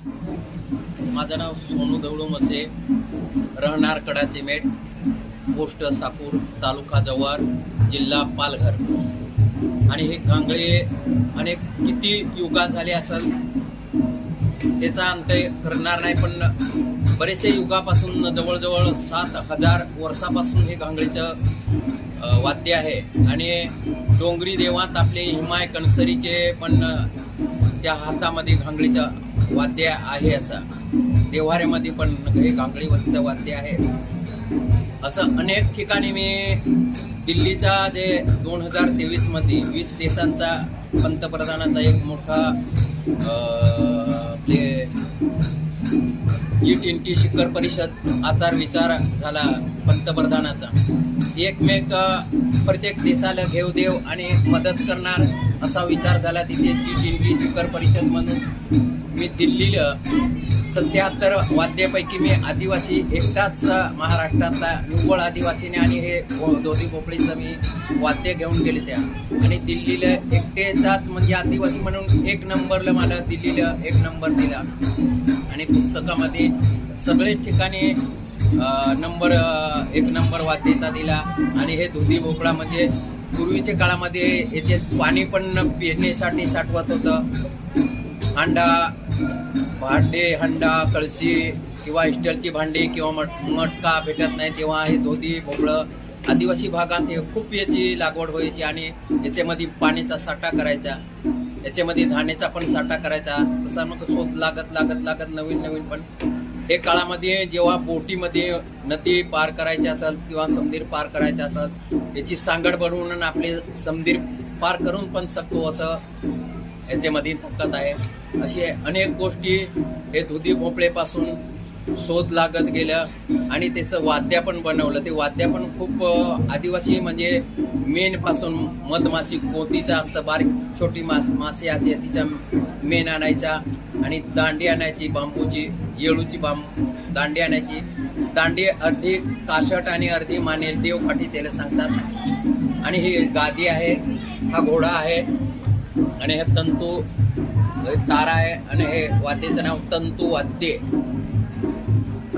माझं नाव सोनू दौडू मसे. राहणार कडाचे मेट पोस्ट सापूर तालुका जव्हार जिल्हा पालघर. आणि हे कांगळे अनेक किती युगात झाले असेल त्याचा अंत करणार नाही पण बरेचसे युगापासून जवळजवळ सात हजार वर्षापासून हे कांगळेचं वाद्य आहे. आणि डोंगरी देवात आपले हिमाय कणसरीचे पण त्या हातामध्ये घांगडीचं वाद्य आहे असं. देव्हाऱ्यामध्ये पण हे घांगडीवरचं वाद्य आहे. असं अनेक ठिकाणी मी दिल्लीचा जे दोन हजार तेवीसमध्ये वीस देशांचा पंतप्रधानाचा एक मोठा आपले जी ट्वेंटी शिखर परिषद आचार विचार झाला. पंतप्रधानाचा. एकमेक प्रत्येक देशाला घेऊ देव आणि मदत करणार असा विचार झाला तिथे जी ट्वेंटी शिखर परिषद म्हणून. मी दिल्लीला सत्याहत्तर वाद्यापैकी मी आदिवासी एकटाच महाराष्ट्रातला निव्वळ आदिवासीने आणि हे दोन्ही भोपळीचं मी वाद्य घेऊन गेले त्या. आणि दिल्लीला एकटेचाच म्हणजे आदिवासी म्हणून एक नंबरला मला दिल्लीला एक नंबर दिला. आणि पुस्तकामध्ये सगळेच ठिकाणी नंबर एक नंबर वाद्याचा दिला आणि हे दुधी भोपळा म्हणजे पूर्वीच्या काळामध्ये याचे पाणी पण पिण्यासाठी साठवत होतं. हांडा भांडे हंडा कळशी किंवा इस्टलची भांडी किंवा मट मटका भेटत नाही तेव्हा हे धोती भोपळं आदिवासी भागात हे खूप याची लागवड व्हायची आणि याच्यामध्ये पाण्याचा साठा करायचा. याच्यामध्ये धान्याचा पण साठा करायचा. तसा मग शोध लागत लागत लागत नवीन नवीन पण हे काळामध्ये जेव्हा बोटीमध्ये नदी पार करायची असेल किंवा समुद्र पार करायचं असेल याची सांगड बनवून आपले समुद्र पार करून पण शकतो असं याच्यामध्ये ताकद आहे. असे अनेक गोष्टी हे दुधी भोपळेपासून शोध लागत गेलं आणि त्याचं वाद्य पण बनवलं. ते वाद्य पण खूप आदिवासी म्हणजे मेन पासून मधमाशी कोतीचा असतं बारीक छोटी मास मासे असते तिच्या मेन आणायचा आणि दांडी आणायची बांबूची येळूची बांब दांडी आणायची. दांडी अर्धी काशट आणि अर्धी मानेल देवपाठी त्याला सांगतात. आणि ही गादी आहे हा घोडा आहे आणि हे तंतू तारा आहे आणि हे वाद्याचं नाव तंतू वाद्य.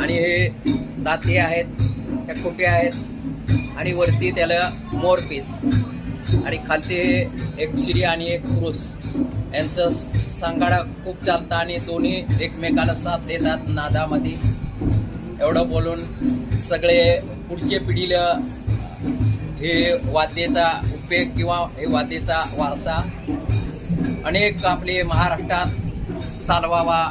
आणि हे दाते आहेत त्या खोटे आहेत आणि वरती त्याला मोरपीस आणि खालती एक श्री आणि एक पुरुष. यांचं सांगाडा खूप चालतं आणि दोन्ही एकमेकाला साथ देतात नादामध्ये. एवढं बोलून सगळे पुढच्या पिढीला हे वाद्याचा उपयोग किंवा हे वाद्याचा वारसा अनेक आपले महाराष्ट्रात चालवावा